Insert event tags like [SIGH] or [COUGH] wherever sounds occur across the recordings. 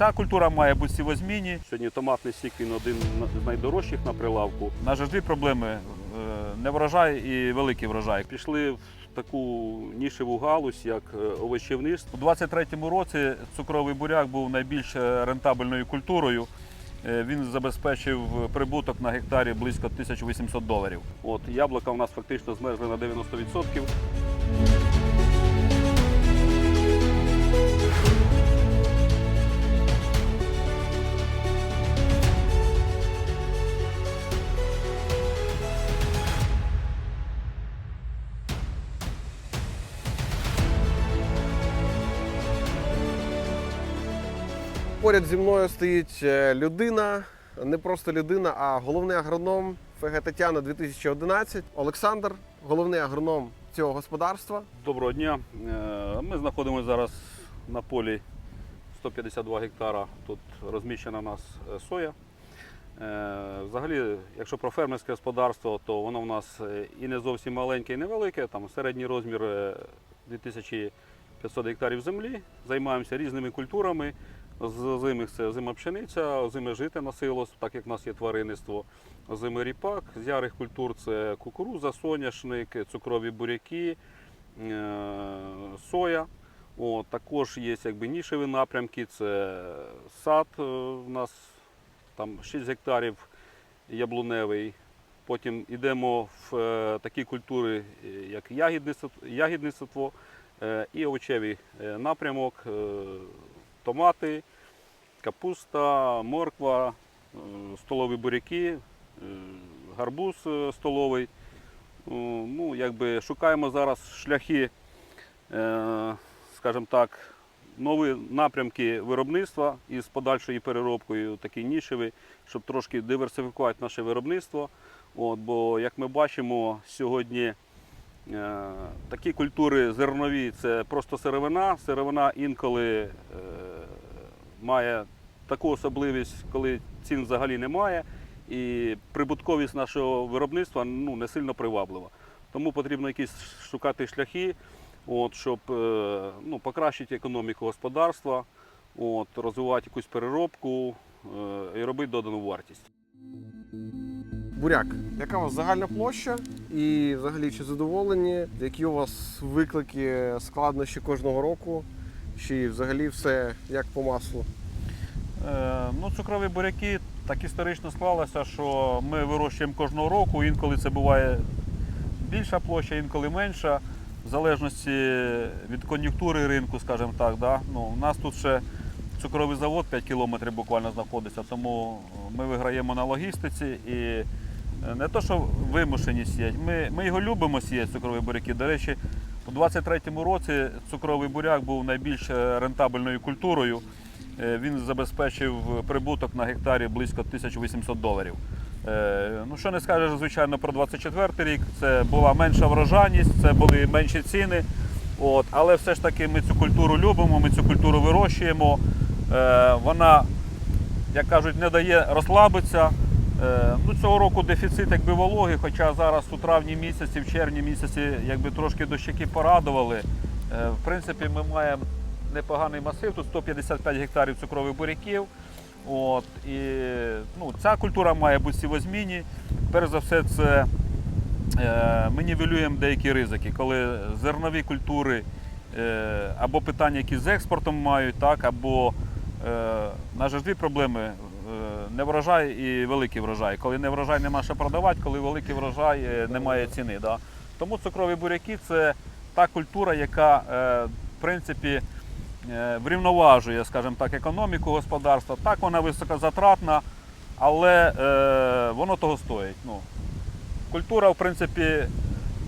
ця культура має бути сівозмінні. Сьогодні томатний сік він один з найдорожчих на прилавку. На жаль, проблеми е, не врожай і великий врожай. Пішли в таку нішеву галузь, як е, овочівництво. У 23-му році цукровий буряк був найбільш е, рентабельною культурою. Він забезпечив прибуток на гектарі близько 1800 доларів. От яблука у нас фактично змерзли на 90%. Поряд зі мною стоїть е, людина, не просто людина, а головний агроном ФГ Тетяна 2011 Олександр, головний агроном цього господарства. Доброго дня. Е, Ми знаходимося зараз на полі 152 гектара. Тут розміщена у нас е, соя. Взагалі, якщо про фермерське господарство, то воно в нас і не зовсім маленьке, і невелике. Там середній розмір е, 2500 гектарів землі. Займаємося різними культурами. З озимих це озима пшениця, озиме жите на силос, так як в нас є тваринництво, озимий ріпак. З ярих культур це кукуруза, соняшник, цукрові буряки, е, соя. О, також є якби нішеві напрямки, це сад е, у нас там 6 гектарів яблуневий. Потім йдемо в е, такі культури, е, як ягідництво, е, і овочевий е, напрямок, е, томати, капуста, морква, е, столові буряки, е, гарбуз е, столовий. Ну, якби шукаємо зараз шляхи, скажімо так, нові напрямки виробництва із подальшою переробкою, такі нішеві, щоб трошки диверсифікувати наше виробництво. От, бо, як ми бачимо, сьогодні такі культури зернові це просто сировина. Сировина інколи е, має таку особливість, коли цін взагалі немає, і прибутковість нашого виробництва ну, не сильно приваблива. Тому потрібно якісь шукати шляхи, от, щоб е, ну, покращити економіку господарства, от, розвивати якусь переробку е, і робити додану вартість. Буряк, яка у вас загальна площа і взагалі чи задоволені? Які у вас виклики, складнощі кожного року? Чи взагалі все як по маслу? Е, Ну, цукрові буряки так історично склалося, що ми вирощуємо кожного року. Інколи це буває більша площа, інколи менша, в залежності від кон'юнктури ринку, скажімо так. Да? Ну, у нас тут ще цукровий завод 5 кілометрів буквально знаходиться, тому ми виграємо на логістиці і не то, що вимушені сіяти. Ми, ми його любимо сіяти, цукрові буряки. До речі, у 23-му році цукровий буряк був найбільш е, рентабельною культурою. Е, Він забезпечив прибуток на гектарі близько 1800 доларів. Е, Ну, що не скажеш, звичайно, про 24 рік. Це була менша врожайність, це були менші ціни. От, але все ж таки ми цю культуру любимо, ми цю культуру вирощуємо. Е, Вона, як кажуть, не дає розслабитися. Е, Ну, цього року дефіцит якби вологи, хоча зараз у травні місяці, в червні місяці якби трошки дощаки порадували. Е, В принципі, ми маємо непоганий масив, тут 155 гектарів цукрових буряків. От, і, ну, ця культура має бути сівозмінні. Перш за все, це е, ми нівелюємо деякі ризики, коли зернові культури е, або питання, які з експортом мають, так, або е, на жаль, дві проблеми. Е, Неврожай і великий врожай. Коли не врожай нема що продавати, коли великий врожай е, немає ціни. Да. Тому цукрові буряки це та культура, яка е, в принципі врівноважує, скажімо так, економіку господарства. Так вона високозатратна, але воно того стоїть. Ну, культура, в принципі,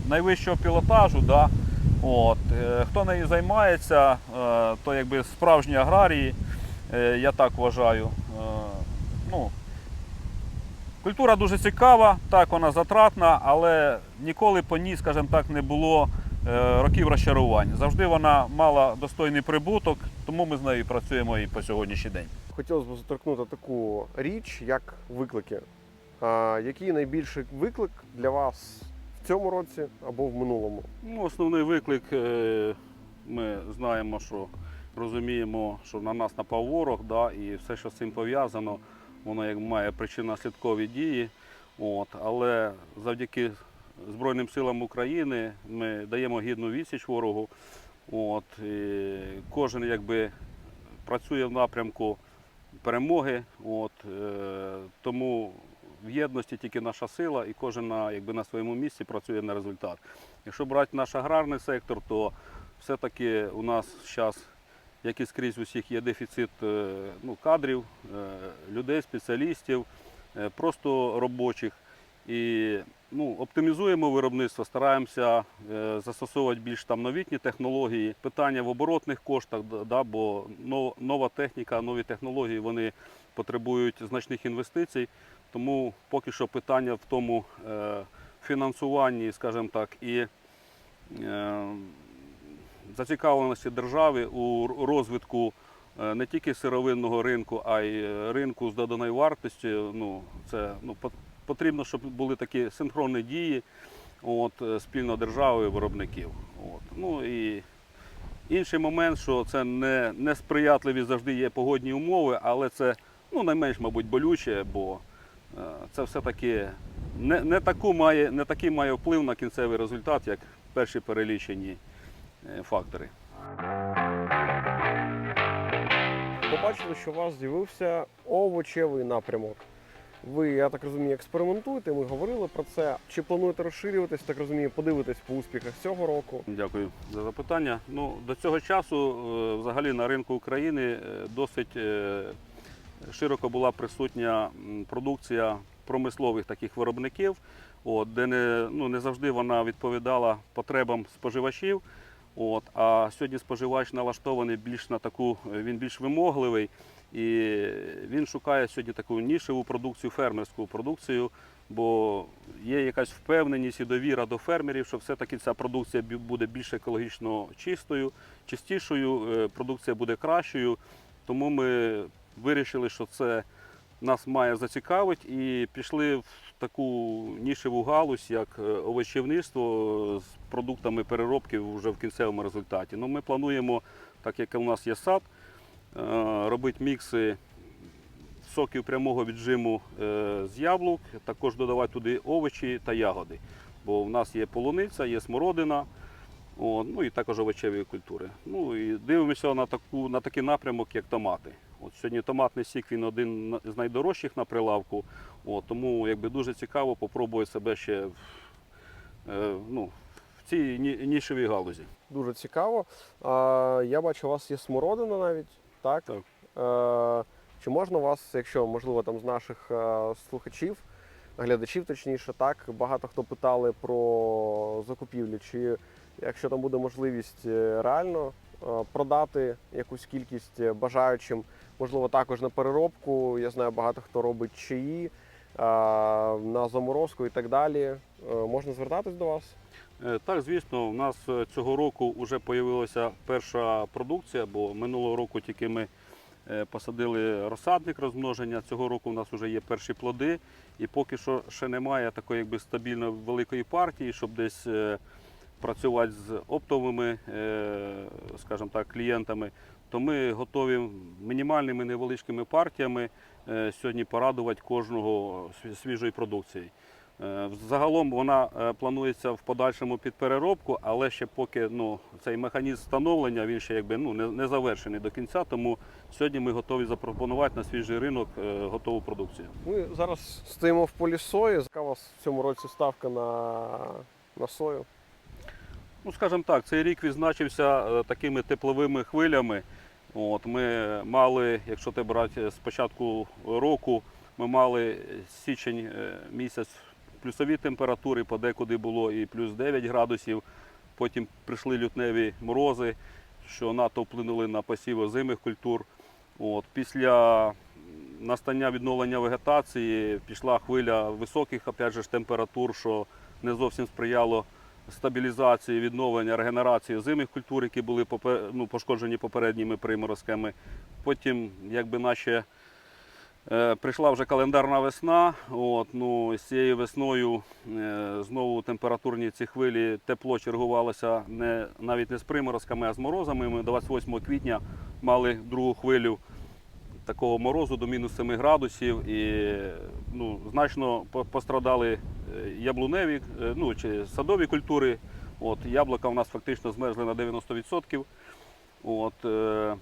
найвищого пілотажу. Да? От. Хто нею займається, то якби справжні аграрії, я так вважаю. Ну, культура дуже цікава, так вона затратна, але ніколи по ній, скажімо так, не було е, років розчарувань. Завжди вона мала достойний прибуток, тому ми з нею працюємо і по сьогоднішній день. Хотілося б заторкнути таку річ, як виклики. А, який найбільший виклик для вас в цьому році або в минулому? Ну, основний виклик, е, ми знаємо, що розуміємо, що на нас напав ворог, да, і все, що з цим пов'язано, воно як має причинно-слідкові дії. От, але завдяки Збройним силам України ми даємо гідну відсіч ворогу. От, і кожен якби працює в напрямку перемоги. От, е, тому в єдності тільки наша сила, і кожен на, якби, на своєму місці працює на результат. Якщо брати наш аграрний сектор, то все-таки у нас зараз, як і скрізь усіх, є дефіцит е, ну, кадрів, е, людей, спеціалістів, е, просто робочих. І ну, оптимізуємо виробництво, стараємося застосовувати більш там новітні технології. Питання в оборотних коштах, да, бо нова техніка, нові технології вони потребують значних інвестицій. Тому поки що питання в тому фінансуванні, скажімо так, і зацікавленості держави у розвитку е, не тільки сировинного ринку, а й е, ринку з доданою вартістю. Ну, це ну, потрібно, щоб були такі синхронні дії от, е, спільно держави і виробників. От. Ну, і інший момент, що це не, сприятливі завжди є погодні умови, але це ну, найменш, мабуть, болюче, бо це все-таки не, не, таку має, не такий має вплив на кінцевий результат, як перші перелічені фактори. Побачили, що у вас з'явився овочевий напрямок. Ви, я так розумію, експериментуєте, ми говорили про це. Чи плануєте розширюватись, так розумію, подивитись по успіхах цього року? Дякую за запитання. Ну, до цього часу е, взагалі на ринку України е, досить е, широко була присутня продукція промислових таких виробників, от, де не, ну, не завжди вона відповідала потребам споживачів. От, а сьогодні споживач налаштований більш на таку, е, він більш вимогливий. І він шукає сьогодні таку нішеву продукцію, фермерську продукцію, бо є якась впевненість і довіра до фермерів, що все-таки ця продукція буде більш екологічно чистою, чистішою, е, продукція буде кращою. Тому ми вирішили, що це нас має зацікавити і пішли в таку нішеву галузь, як е, овочівництво з продуктами переробки вже в кінцевому результаті. Ну, ми плануємо, так як у нас є сад, е, робити мікси соків прямого віджиму е, з яблук, також додавати туди овочі та ягоди. Бо в нас є полуниця, є смородина, о, ну і також овочеві культури. Ну і дивимося на, таку, на такий напрямок, як томати. От сьогодні томатний сік він один з найдорожчих на прилавку. От, тому якби дуже цікаво попробувати себе ще в, е, ну, в цій ні- нішевій галузі. Дуже цікаво. А, я бачу, у вас є смородина навіть, так? Так. Е, чи можна вас, якщо можливо там з наших е, слухачів, глядачів, точніше, так, багато хто питали про закупівлі, чи якщо там буде можливість е, реально е, продати якусь кількість е, бажаючим, можливо, також на переробку. Я знаю, багато хто робить чаї, на заморозку і так далі. Е, Можна звертатись до вас? Е, Так, звісно, у нас е, цього року вже з'явилася перша продукція, бо минулого року тільки ми посадили розсадник розмноження. Цього року у нас вже є перші плоди, і поки що ще немає такої якби стабільно великої партії, щоб десь працювати з оптовими, скажімо так, клієнтами. То ми готові мінімальними невеличкими партіями е, сьогодні порадувати кожного сві- свіжої продукції. Е, Загалом вона е, планується в подальшому під переробку, але ще поки ну, цей механізм встановлення він ще якби ну, не, не завершений до кінця. Тому сьогодні ми готові запропонувати на свіжий ринок готову продукцію. Ми зараз стоїмо в полі сої. Яка у вас в цьому році ставка на, на сою? Ну, скажімо так, цей рік відзначився такими тепловими хвилями. От, ми мали, якщо ти брати з початку року, ми мали січень е, місяць плюсові температури, подекуди було і плюс 9 градусів. Потім прийшли лютневі морози, що НАТО вплинули на посів озимих культур. От, після настання відновлення вегетації пішла хвиля високих опять же, температур, що не зовсім сприяло стабілізації, відновлення, регенерації озимих культур, які були ну, пошкоджені попередніми приморозками. Потім, якби наші Е, Прийшла вже календарна весна. От, ну, з цією весною е, знову температурні ці хвилі тепло чергувалося не, навіть не з приморозками, а з морозами. Ми 28 квітня мали другу хвилю такого морозу до мінус 7 градусів і ну, значно пострадали е, яблуневі е, ну, чи садові культури. От, яблука у нас фактично змерзли на 90%. От, е,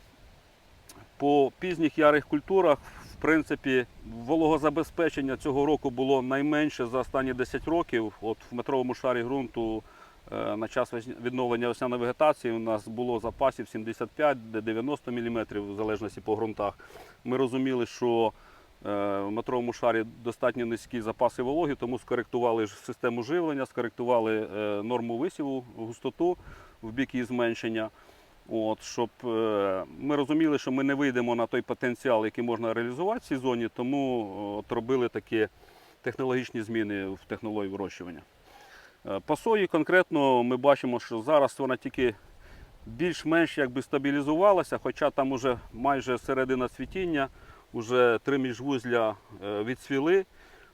по пізніх ярих культурах, в принципі, вологозабезпечення цього року було найменше за останні 10 років. От в метровому шарі ґрунту на час відновлення весняної вегетації у нас було запасів 75-90 мм, в залежності по ґрунтах. Ми розуміли, що е, в метровому шарі достатньо низькі запаси вологи, тому скоректували систему живлення, скоректували е, норму висіву, густоту в бік її зменшення. От, щоб е, ми розуміли, що ми не вийдемо на той потенціал, який можна реалізувати в цій зоні, тому е, от, робили такі технологічні зміни в технології вирощування. Е, По сої конкретно ми бачимо, що зараз вона тільки більш-менш якби стабілізувалася, хоча там уже майже середина цвітіння, вже три міжвузля е, відцвіли.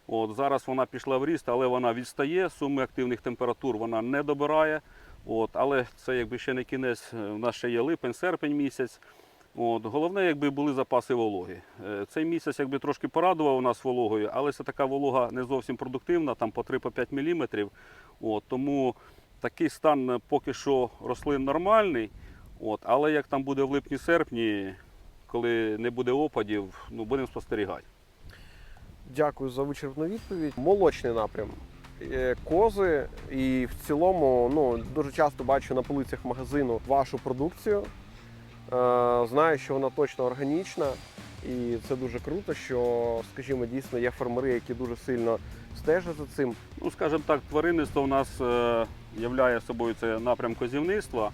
От, зараз вона пішла в ріст, але вона відстає, суми активних температур вона не добирає. От, але це якби ще не кінець, е, у нас ще є липень, серпень місяць. От, головне, якби були запаси вологи. Е, Цей місяць якби трошки порадував нас вологою, але це така волога не зовсім продуктивна, там по 3-5 мм. От, тому такий стан поки що рослин нормальний. От, але як там буде в липні-серпні, коли не буде опадів, ну, будемо спостерігати. Дякую за вичерпну відповідь. Молочний напрям. Е, Кози і в цілому ну, дуже часто бачу на полицях магазину вашу продукцію. Е, Знаю, що вона точно органічна, і це дуже круто, що, скажімо, дійсно є фермери, які дуже сильно стежать за цим. Ну, скажімо так, тваринництво у нас е, являє собою це напрям козівництва.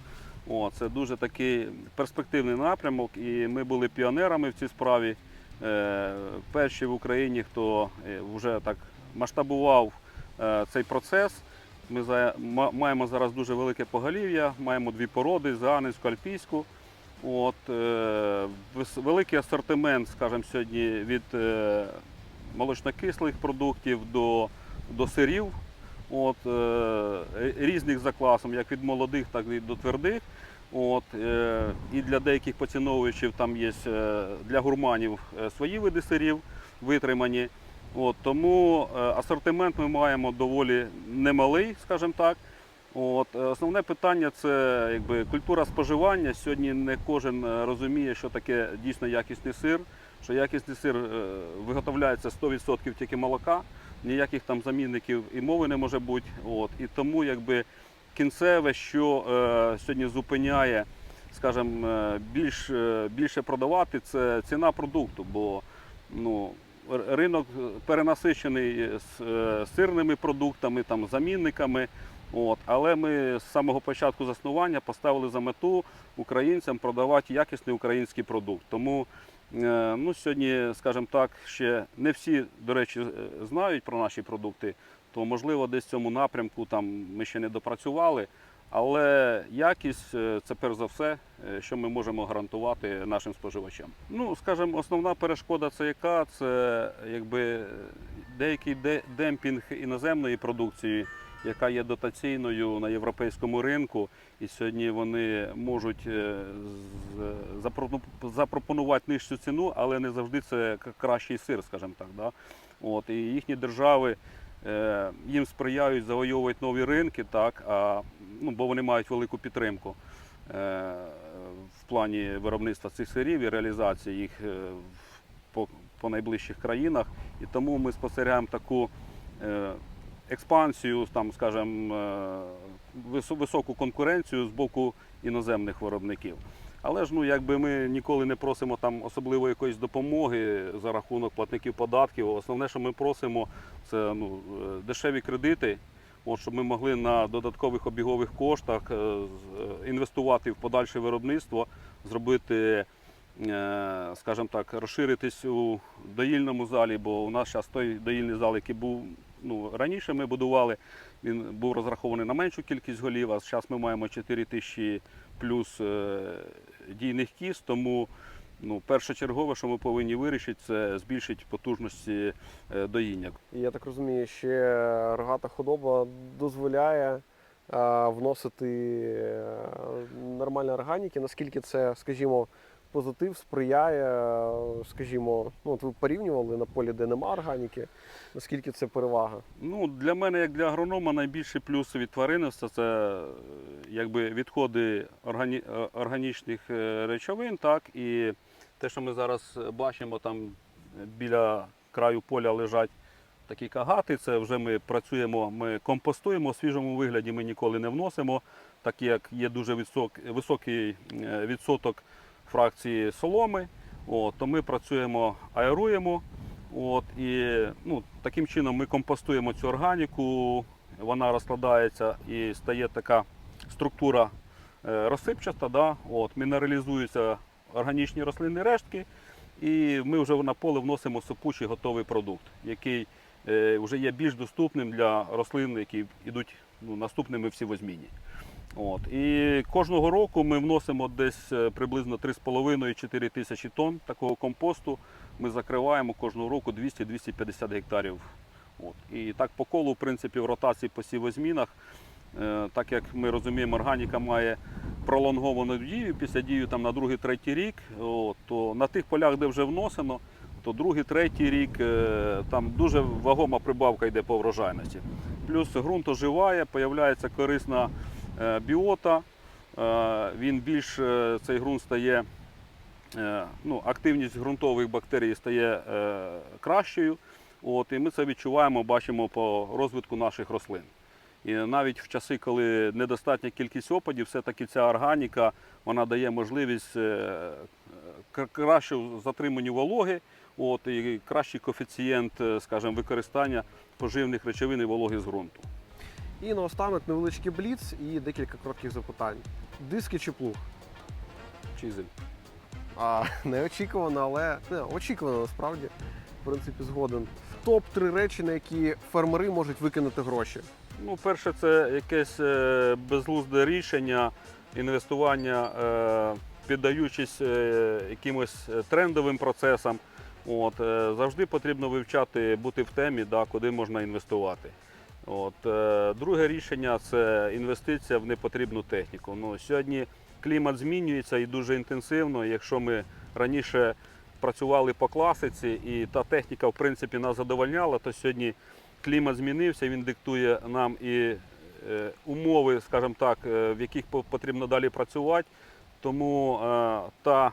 О, це дуже такий перспективний напрямок, і ми були піонерами в цій справі. Е, перші в Україні, хто вже так масштабував цей процес. Ми маємо зараз дуже велике поголів'я, маємо дві породи Заганинську, Альпійську. От, е, великий асортимент, скажімо, сьогодні від е, молочнокислих продуктів до, до сирів. От, е, різних за класом, як від молодих, так і до твердих. От, і для деяких поціновувачів там є для гурманів свої види сирів витримані. От, тому асортимент ми маємо доволі немалий, скажімо так. От, е, основне питання це якби, культура споживання. Сьогодні не кожен е, розуміє, що таке дійсно якісний сир, що якісний сир е, виготовляється 100% тільки молока, ніяких там замінників і мови не може бути. От, і тому якби, кінцеве, що е, сьогодні зупиняє, скажімо, е, більш, більше продавати, це ціна продукту. Бо ну, ринок перенасичений з сирними продуктами, там, замінниками. От, але ми з самого початку заснування поставили за мету українцям продавати якісний український продукт. Тому е, ну, сьогодні, скажімо так, ще не всі, до речі, е, знають про наші продукти, то можливо десь в цьому напрямку там ми ще не допрацювали. Але якість е, це перш за все, що ми можемо гарантувати нашим споживачам. Ну, скажімо, основна перешкода це яка? Це якби деякий де- демпінг іноземної продукції, яка є дотаційною на європейському ринку, і сьогодні вони можуть е, запропонувати нижчу ціну, але не завжди це кращий сир, скажімо так. Да? От, і їхні держави е, їм сприяють завойовувати нові ринки, так, а, ну, бо вони мають велику підтримку е, в плані виробництва цих сирів і реалізації їх по, по найближчих країнах. І тому ми спостерігаємо таку експансію, там, скажімо, е, високу конкуренцію з боку іноземних виробників. Але ж ну, якби ми ніколи не просимо там особливо якоїсь допомоги за рахунок платників податків. Основне, що ми просимо, це ну, е, дешеві кредити, от, щоб ми могли на додаткових обігових коштах е, інвестувати в подальше виробництво, зробити, скажімо так, розширитись у доїльному залі, бо у нас зараз той доїльний зал, який був ну, раніше ми будували, він був розрахований на меншу кількість голів, а зараз ми маємо 4 тисячі плюс е, дійних кіз, тому Ну, першочергове, що ми повинні вирішити, це збільшити потужності е, доїння. Я так розумію, ще рогата худоба дозволяє е, вносити нормальні органіки. Наскільки це, скажімо, позитив сприяє, скажімо, ну от ви порівнювали на полі, де нема органіки, наскільки це перевага? Ну, для мене, як для агронома, найбільший плюс від тваринництва це якби відходи органі... органічних е, речовин, так, і те, що ми зараз бачимо, там біля краю поля лежать такі кагати, це вже ми працюємо, ми компостуємо, в свіжому вигляді ми ніколи не вносимо, так як є дуже висок... високий е, відсоток фракції соломи, от, то ми працюємо, аеруємо. От, і ну, таким чином ми компостуємо цю органіку, вона розкладається і стає така структура е, розсипчаста, да? От, мінералізуються органічні рослинні рештки, і ми вже на поле вносимо сипучий готовий продукт, який е, вже є більш доступним для рослин, які йдуть ну, наступними в сівозміні. От. І кожного року ми вносимо десь е, приблизно 3,5-4 тисячі тонн такого компосту. Ми закриваємо кожного року 200-250 гектарів. От. І так по колу, в принципі, в ротації по сівозмінах, е, так як ми розуміємо, органіка має пролонговану дію, після дію там, на другий, третій рік, от, то на тих полях, де вже вносено, то другий, третій рік е, там дуже вагома прибавка йде по врожайності. Плюс ґрунт оживає, появляється корисна біота, е, він більш е, цей ґрунт стає, е, ну, активність ґрунтових бактерій стає е, кращою. От, і ми це відчуваємо, бачимо по розвитку наших рослин. І навіть в часи, коли недостатня кількість опадів, все-таки ця органіка вона дає можливість е, кращу затриманню вологи, от, і кращий коефіцієнт, е, скажімо, використання поживних речовин і вологи з ґрунту. І наостанок невеличкий бліц і декілька коротких запитань. Диски чи плуг? Чизель. А, [LAUGHS] неочікувано, але не, очікувано насправді. В принципі, згоден. Топ-3 речі, на які фермери можуть викинути гроші. Ну, перше, це якесь е, безглузде рішення, інвестування, е, піддаючись е, якимось трендовим процесам. От, завжди потрібно вивчати, бути в темі, да, куди можна інвестувати. От, е, друге рішення це інвестиція в непотрібну техніку. Ну, сьогодні клімат змінюється і дуже інтенсивно. Якщо ми раніше працювали по класиці і та техніка в принципі нас задовольняла, то сьогодні клімат змінився, він диктує нам і е, умови, скажімо так, е, в яких потрібно далі працювати. Тому та,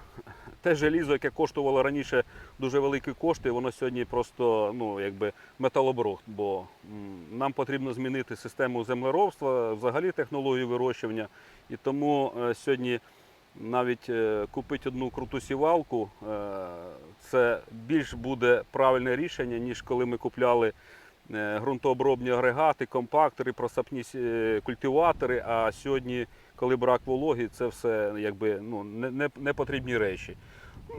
те желізо, яке коштувало раніше дуже великі кошти, воно сьогодні просто ну, якби металобрухт, бо нам потрібно змінити систему землеробства, взагалі технологію вирощування. І тому е, сьогодні навіть е, купити одну круту сівалку, е, це більш буде правильне рішення, ніж коли ми купляли ґрунтообробні агрегати, компактори, просапні культиватори. А сьогодні, коли брак вологи, це все якби ну, не, не, не потрібні речі.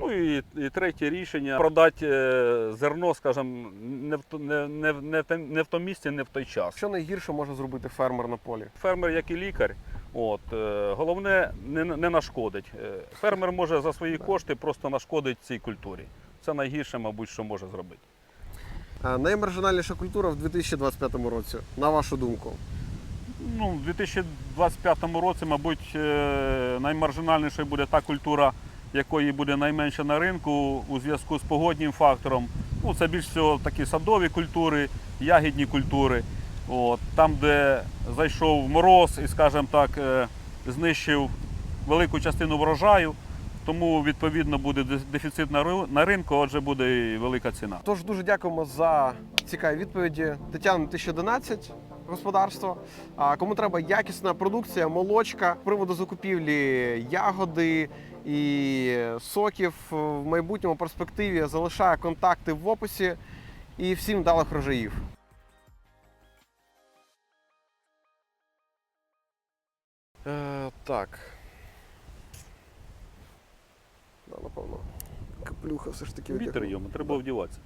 Ну і, і третє рішення продати е, зерно, скажімо, не в, не, не, не, в не в тому місці, не в той час. Що найгірше може зробити фермер на полі? Фермер, як і лікар, от, е, головне не, не нашкодить. Е, Фермер може за свої кошти просто нашкодити цій культурі. Це найгірше, мабуть, що може зробити. Наймаржинальніша культура в 2025 році, на вашу думку. Ну, у 2025 році, мабуть, е, наймаржинальнішою буде та культура, якої буде найменше на ринку у зв'язку з погоднім фактором. Ну, це більш всього такі садові культури, ягідні культури. От, там, де зайшов мороз і, скажімо так, е, знищив велику частину врожаю, тому відповідно буде дефіцит на ринку, отже буде і велика ціна. Тож дуже дякуємо за цікаві відповіді. Тетяна 2011 господарство. А кому треба якісна продукція, молочка приводу закупівлі ягоди і соків в майбутньому перспективі залишаю контакти в описі і всім вдалих врожаїв. Е, так. Да, напевно. Каплюха все ж таки Вітер йому, треба вдіватися.